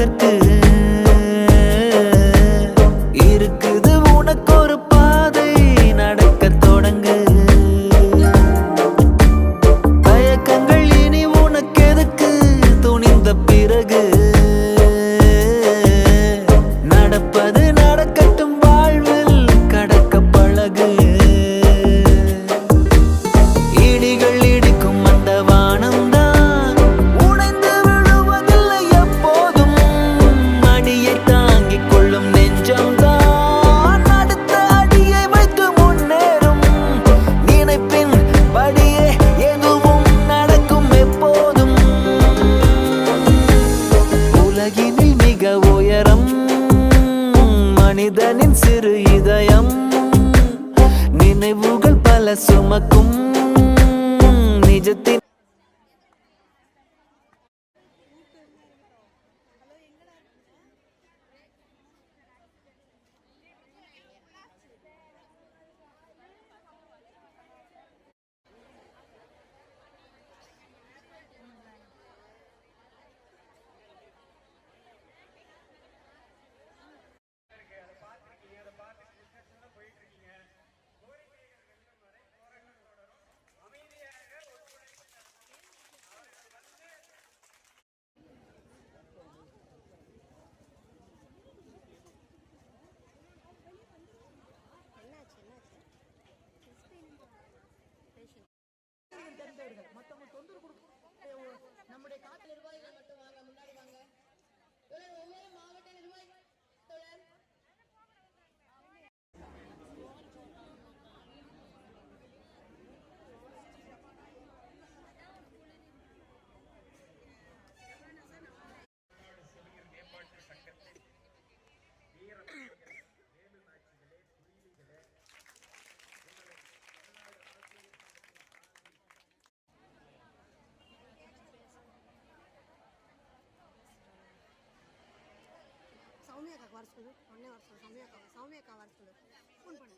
காதற்கு மனிதனின் சிறு இதயம். நினைவுகள் பல சுமக்கும். நிஜத்தின் அக்காவுக்கு வர சொல்லு. உடனே வர சொல்லு. சௌமியா அக்கா வர சொல்லு. ஃபோன் பண்ணு.